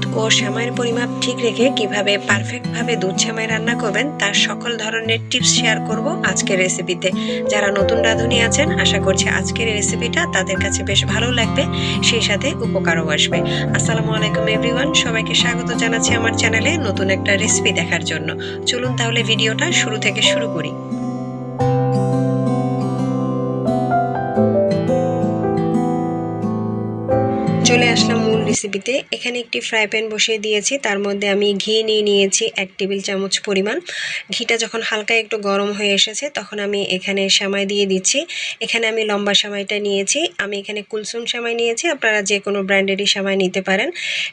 দুধ ও সেমাইয়ের পরিমাপ ঠিক রেখে কীভাবে পারফেক্টভাবে দুধ সেমাই রান্না করবেন, তার সকল ধরনের টিপস শেয়ার করব আজকের রেসিপিতে যারা নতুন রাঁধুনি আছেন, আশা করছি আজকের রেসিপিটা তাদের কাছে বেশ ভালো লাগবে, সেই সাথে উপকারও আসবে। আসসালামু আলাইকুম এভরিওয়ান সবাইকে স্বাগত জানাচ্ছি আমার চ্যানেলে নতুন একটা রেসিপি দেখার জন্য। চলুন তাহলে ভিডিওটা শুরু থেকে শুরু করি। চলে আসলাম মূল রেসিপিতে এখানে একটি ফ্রাই প্যান বসিয়ে দিয়েছি। তার মধ্যে আমি ঘি নিয়ে নিয়েছি এক টেবিল চামচ পরিমাণ। ঘিটা যখন হালকা একটু গরম হয়ে এসেছে, তখন আমি এখানে সেমাই দিয়ে দিচ্ছি। এখানে আমি লম্বা সেমাইটা নিয়েছি। আমি এখানে কুলসুম সেমাই নিয়েছি। আপনারা যে কোনো ব্র্যান্ডেরই সেমাই নিতে পারেন।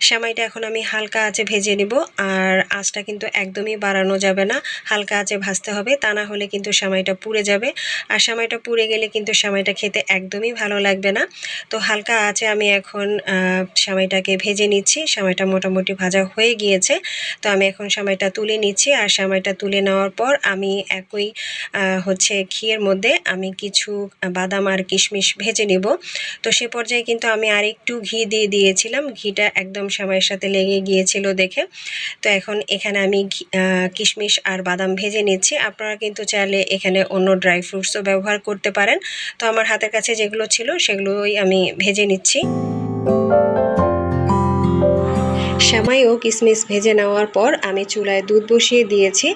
সেমাইটা এখন আমি হালকা আঁচে ভেজে নেব। আর আঁচটা কিন্তু একদমই বাড়ানো যাবে না। হালকা আঁচে ভাজতে হবে। তা না হলে কিন্তু সেমাইটা পুড়ে যাবে। আর সেমাইটা পুড়ে গেলে কিন্তু সেমাইটা খেতে একদমই ভালো লাগবে না। তো হালকা আঁচে আমি এখন সেমাইটাকে ভেজে নিচ্ছি। সেমাইটা মোটামুটি ভাজা হয়ে গিয়েছে। তো আমি এখন সেমাইটা তুলে নিচ্ছি আর সেমাইটা তুলে নেওয়ার পর আমি একই হচ্ছে ঘিয়ের মধ্যে আমি কিছু বাদাম আর কিশমিশ ভেজে নেব। তো সে পর্যায়ে কিন্তু আমি আর একটু ঘি দিয়ে দিয়েছিলাম। ঘিটা একদম সেমাইয়ের সাথে লেগে গিয়েছিল দেখে। তো এখন এখানে আমি কিশমিশ আর বাদাম ভেজে নিচ্ছি। আপনারা কিন্তু চাইলে এখানে অন্য ড্রাই ফ্রুটসও ব্যবহার করতে পারেন। তো আমার হাতের কাছে যেগুলো ছিল সেগুলোই আমি ভেজে নিচ্ছি। সেমাই ও কিশমিশ ভেজে নেওয়ার পর আমি চুলায় দুধ বসিয়ে দিয়েছি।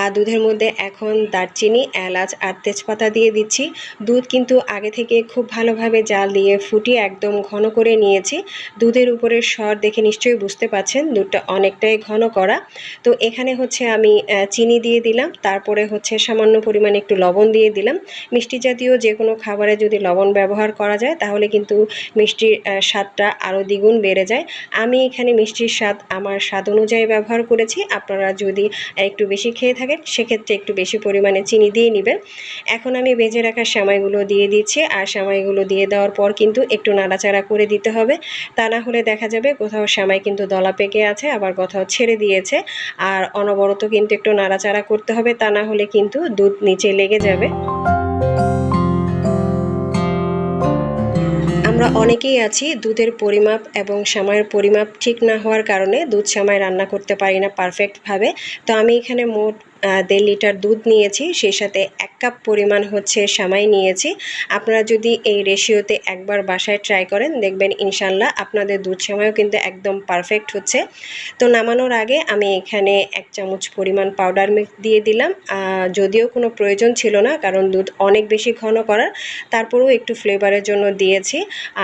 আর দুধের মধ্যে এখন দারচিনি, এলাচ আর তেজপাতা দিয়ে দিচ্ছি। দুধ কিন্তু আগে থেকে খুব ভালোভাবে জাল দিয়ে ফুটিয়ে একদম ঘন করে নিয়েছি। দুধের উপরের স্বর দেখে নিশ্চয়ই বুঝতে পাচ্ছেন দুধটা অনেকটাই ঘন করা। তো এখানে হচ্ছে আমি চিনি দিয়ে দিলাম। তারপরে হচ্ছে সামান্য পরিমাণে একটু লবণ দিয়ে দিলাম। মিষ্টি জাতীয় যে কোনো খাবারে যদি লবণ ব্যবহার করা যায়, তাহলে কিন্তু মিষ্টির স্বাদটা আরও দ্বিগুণ বেড়ে যায়। আমি এখানে মিষ্টির স্বাদ আমার স্বাদ অনুযায়ী ব্যবহার করেছি। আপনারা যদি একটু বেশি খেয়ে থাকেন, সেক্ষেত্রে একটু বেশি পরিমাণে চিনি দিয়ে নেবেন। এখন আমি বেজে রাখা সেমাইগুলো দিয়ে দিচ্ছি। আর সেমাইগুলো দিয়ে দেওয়ার পর কিন্তু একটু নাড়াচাড়া করে দিতে হবে। তা না হলে দেখা যাবে কোথাও সেমাই কিন্তু দলা পেকে আছে, আবার কোথাও ছেড়ে দিয়েছে। আর অনবরত কিন্তু একটু নাড়াচাড়া করতে হবে, তা না হলে কিন্তু দুধ নিচে লেগে যাবে। আমরা অনেকেই আছি, দুধের পরিমাপ এবং সময়ের পরিমাপ ঠিক না হওয়ার কারণে দুধ সময় রান্না করতে পারি না পারফেক্টভাবে তো আমি এখানে মোট দেড় লিটার দুধ নিয়েছি, সেই সাথে এক কাপ পরিমাণ হচ্ছে সামাই নিয়েছি। আপনারা যদি এই রেশিওতে একবার বাসায় ট্রাই করেন, দেখবেন ইনশাল্লাহ আপনাদের দুধ সামাইও কিন্তু একদম পারফেক্ট হচ্ছে। তো নামানোর আগে আমি এখানে এক চামচ পরিমাণ পাউডার মিল্ক দিয়ে দিলাম। যদিও কোনো প্রয়োজন ছিল না, কারণ দুধ অনেক বেশি ঘন করার। তারপরেও একটু ফ্লেভারের জন্য দিয়েছি।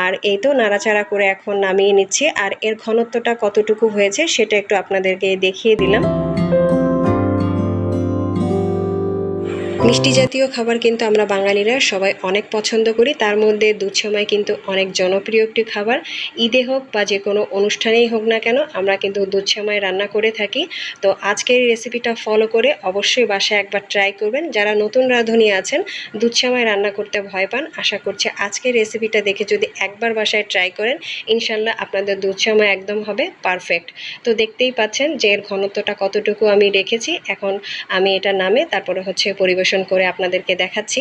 আর এই তো নাড়াচাড়া করে এখন নামিয়ে নিচ্ছি। আর এর ঘনত্বটা কতটুকু হয়েছে, সেটা একটু আপনাদেরকে দেখিয়ে দিলাম। মিষ্টি জাতীয় খাবার কিন্তু আমরা বাঙালিরা সবাই অনেক পছন্দ করি। তার মধ্যে দুধ সময় কিন্তু অনেক জনপ্রিয় একটি খাবার। ঈদে হোক বা যে কোনো অনুষ্ঠানেই হোক না কেন, আমরা কিন্তু দুধ সময় রান্না করে থাকি। তো আজকের রেসিপিটা ফলো করে অবশ্যই বাসায় একবার ট্রাই করবেন। যারা নতুন রাঁধুনি আছেন, দুধ সময় রান্না করতে ভয় পান, আশা করছি আজকের রেসিপিটা দেখে যদি একবার বাসায় ট্রাই করেন ইনশাল্লাহ আপনাদের দুধ সময় একদম হবে পারফেক্ট তো দেখতেই পাচ্ছেন যে এর ঘনত্বটা কতটুকু আমি রেখেছি। এখন আমি এটা নামে, তারপরে হচ্ছে পরিবেশন করে আপনাদেরকে দেখাচ্ছি।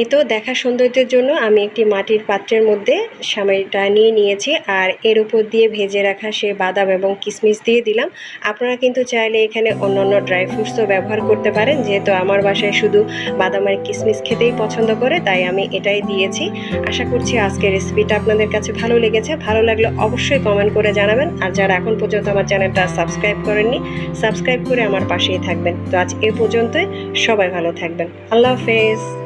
এই তো দেখা সৌন্দর্যের জন্য আমি একটি মাটির পাত্রের মধ্যে সামাইটা নিয়ে নিয়েছি আর এর উপর দিয়ে ভেজে রাখা সে বাদাম এবং কিশমিশ দিয়ে দিলাম। আপনারা কিন্তু চাইলে এখানে অন্য অন্য ড্রাই ফ্রুটসও ব্যবহার করতে পারেন, যেহেতু আমার বাসায় শুধু বাদাম আর কিশমিশ খেতেই পছন্দ করে, তাই আমি এটাই দিয়েছি। আশা করছি আজকের রেসিপিটা আপনাদের কাছে ভালো লেগেছে। ভালো লাগলে অবশ্যই কমেন্ট করে জানাবেন। আর যারা এখন পর্যন্ত আমার চ্যানেলটা সাবস্ক্রাইব করেননি সাবস্ক্রাইব করে আমার পাশেই থাকবেন। তো আজ এ পর্যন্তই। সবাই ভালো থাকবেন। আল্লাহ হাফেজ।